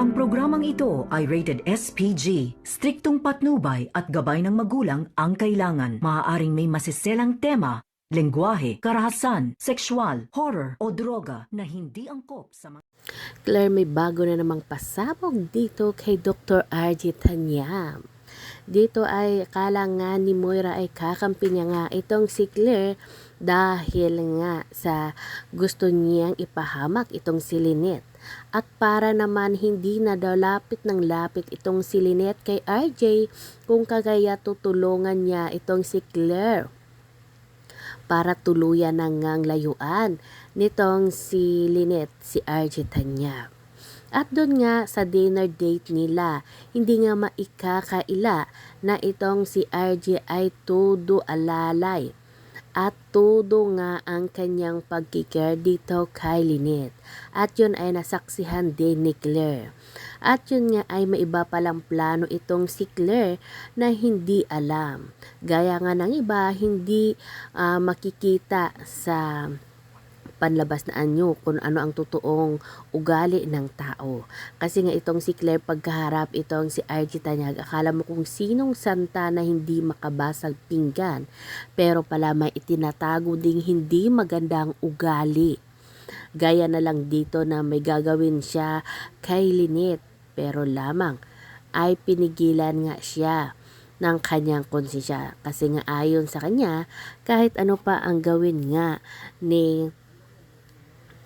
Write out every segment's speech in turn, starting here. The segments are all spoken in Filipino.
Ang programang ito ay rated SPG. Striktong patnubay at gabay ng magulang ang kailangan. Maaaring may masiselang tema, lengguwahe, karahasan, sexual, horror o droga na hindi angkop sa mga... Claire, may bago na namang pasabog dito kay Dr. RJ Tanyam. Dito ay kala nga ni Moira ay kakampi niya nga itong si Claire dahil nga sa gusto niyang ipahamak itong si Lynette. At para naman hindi na daw lapit ng lapit itong si Lynette kay RJ kung kagaya tutulungan niya itong si Claire para tuluyan ng ngang layuan nitong si Lynette, si RJ Tanya. At doon nga sa dinner date nila, hindi nga maikakaila na itong si RJ ay todo alalay at todo nga ang kanyang pagkikare dito kay Lynette. At yun ay nasaksihan din ni Claire. At yun nga ay maiba palang plano itong si Claire na hindi alam. Gaya nga ng iba, hindi ah, makikita sa panlabas na anyo kung ano ang totoong ugali ng tao. Kasi nga itong si Claire pagkaharap itong si RG Tanyag, akala mo kung sinong santa na hindi makabasag pinggan. Pero pala may itinatago ding hindi magandang ugali. Gaya na lang dito na may gagawin siya kay Lynette. Pero lamang ay pinigilan nga siya ng kanyang konsensya. Kasi nga ayon sa kanya, kahit ano pa ang gawin nga ni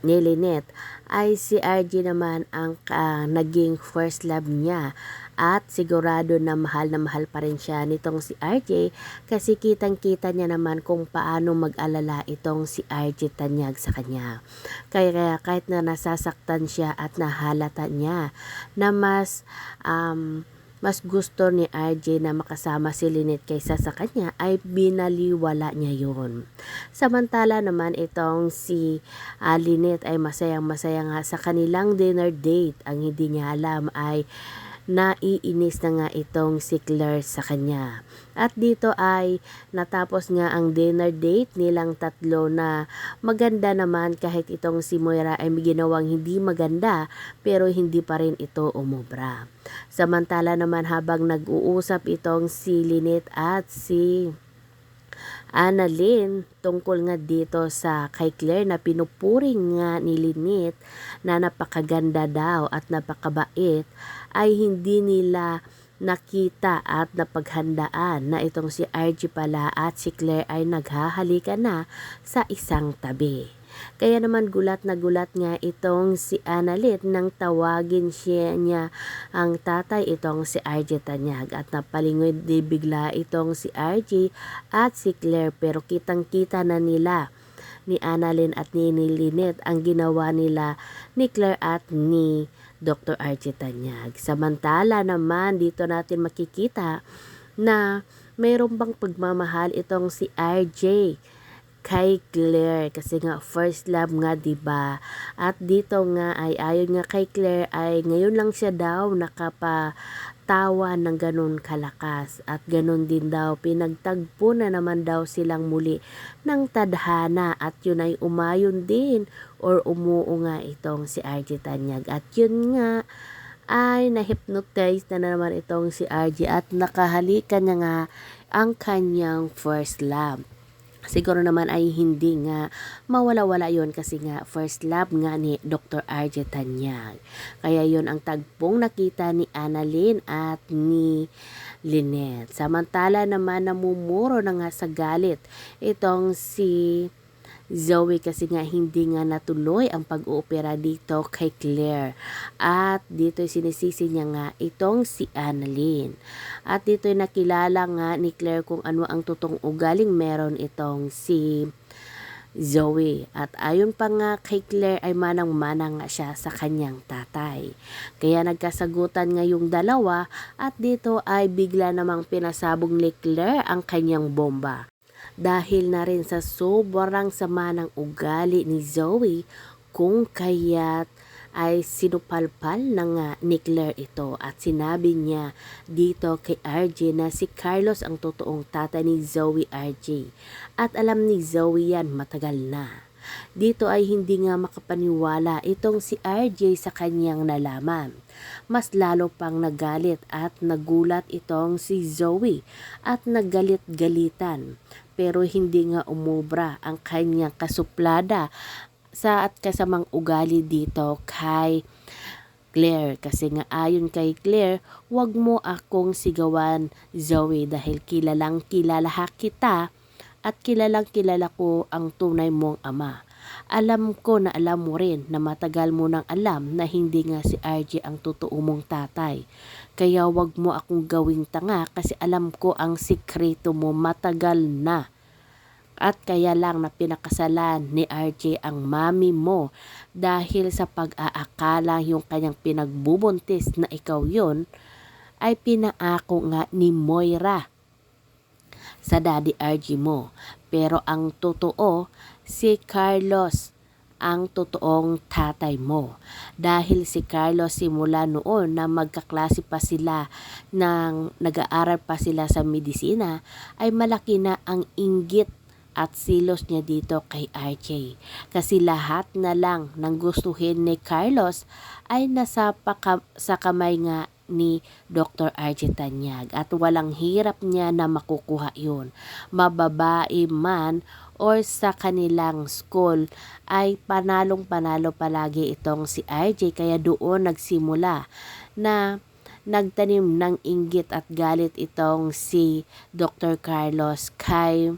ni Lynette ay si RG naman ang ah, naging first love niya at sigurado na mahal na mahal pa rin siya nitong si RJ kasi kitang kita niya naman kung paano mag-alala itong si RJ Tanyag sa kanya. Kaya kahit na nasasaktan siya at nahalata niya na mas um, mas gusto ni RJ na makasama si Lynette kaysa sa kanya ay binaliwala niya yun. Samantala naman itong si uh, Lynette ay masayang masaya nga sa kanilang dinner date. Ang hindi niya alam ay naiinis na nga itong si Claire sa kanya. At dito ay natapos nga ang dinner date nilang tatlo na maganda naman kahit itong si Moira ay ginawang hindi maganda pero hindi pa rin ito umubra. Samantala naman habang nag-uusap itong si Lynette at si Annalyn tungkol nga dito sa kay Claire na pinupuring nga ni Lynette na napakaganda daw at napakabait ay hindi nila nakita at napaghandaan na itong si RG pala at si Claire ay naghahalikan na sa isang tabi. Kaya naman gulat na gulat nga itong si Analit nang tawagin siya niya ang tatay itong si RJ Tanyag at napalingoy di bigla itong si RJ at si Claire pero kitang kita na nila ni Annalyn at ni, ni Lynette ang ginawa nila ni Claire at ni Dr. RJ Tanyag. Samantala naman dito natin makikita na mayroon bang pagmamahal itong si RJ kay Claire. Kasi nga first love nga 'di ba at dito nga ay ayon nga kay Claire ay ngayon lang siya daw nakapatawa ng ganun kalakas. At ganun din daw pinagtagpo na naman daw silang muli ng tadhana. At yun ay umayon din or umuo nga itong si RJ Tanyag. At yun nga ay na-hypnotize na, na naman itong si RJ at nakahalikan niya nga ang kanyang first love siguro naman ay hindi nga mawala-wala yon kasi nga first love nga ni Dr. RJ Tanyag. Kaya yon ang tagpong nakita ni Annalyn at ni Lynette. Samantala naman namumuro na nga sa galit itong si Zoe kasi nga hindi nga natuloy ang pag-oopera dito kay Claire. At dito sinisisi niya nga itong si Annalyn. At dito nakilala nga ni Claire kung ano ang totoong ugaling meron itong si Zoe. At ayon pa nga kay Claire ay manang-mana nga siya sa kanyang tatay. Kaya nagkasagutan nga yung dalawa at dito ay bigla namang pinasabog ni Claire ang kanyang bomba dahil na rin sa sobrang sama ng ugali ni Zoe kung kaya't ay sinupalpal na nga ni Claire ito at sinabi niya dito kay RJ na si Carlos ang totoong tata ni Zoe RJ at alam ni Zoe yan matagal na. Dito ay hindi nga makapaniwala itong si RJ sa kanyang nalaman. Mas lalo pang nagalit at nagulat itong si Zoe at nagalit-galitan. Pero hindi nga umubra ang kanyang kasuplada sa at kasamang ugali dito kay Claire. Kasi nga ayon kay Claire, wag mo akong sigawan Zoe dahil kilalang kilala kita at kilalang kilala ko ang tunay mong ama. Alam ko na alam mo rin na matagal mo nang alam na hindi nga si RJ ang totoo mong tatay. Kaya wag mo akong gawing tanga kasi alam ko ang sikreto mo matagal na. At kaya lang na pinakasalan ni RJ ang mami mo dahil sa pag-aakala yung kanyang pinagbubuntis na ikaw yon ay pinaako nga ni Moira sa daddy RG mo. Pero ang totoo, si Carlos ang totoong tatay mo. Dahil si Carlos simula noon na magkaklase pa sila ng nag-aaral pa sila sa medisina ay malaki na ang inggit at silos niya dito kay RJ. Kasi lahat na lang ng gustuhin ni Carlos ay nasa paka, sa kamay nga ni Dr. RJ Tanyag at walang hirap niya na makukuha yun. Mababae man or sa kanilang school ay panalong panalo palagi itong si RJ kaya doon nagsimula na nagtanim ng inggit at galit itong si Dr. Carlos kay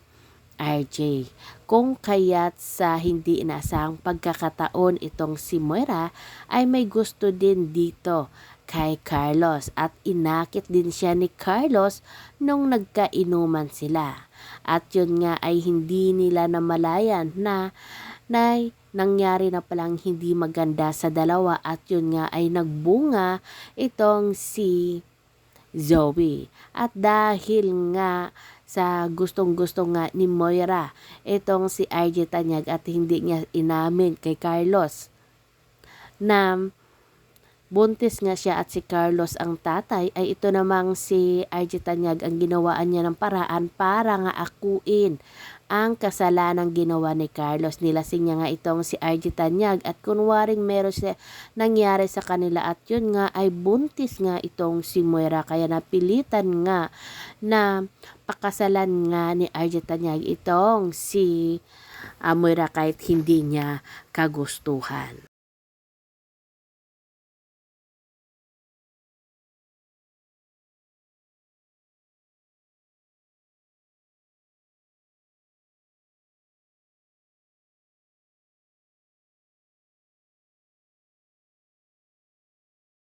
RJ. Kung kaya't sa hindi inasahang pagkakataon itong si Moira ay may gusto din dito kay Carlos at inakit din siya ni Carlos nung nagkainuman sila. At yun nga ay hindi nila namalayan na na nangyari na palang hindi maganda sa dalawa at yun nga ay nagbunga itong si Zoe. At dahil nga sa gustong-gusto nga ni Moira. Itong si RJ Tanyag at hindi niya inamin kay Carlos. Na buntis nga siya at si Carlos ang tatay ay ito namang si RJ Tanyag ang ginawaan niya ng paraan para nga akuin ang kasalanang ginawa ni Carlos. Nilasing niya nga itong si RJ Tanyag at kunwaring meron siya nangyari sa kanila at yun nga ay buntis nga itong si Moira kaya napilitan nga na pakasalan nga ni RJ Tanyag itong si uh, Moira kahit hindi niya kagustuhan.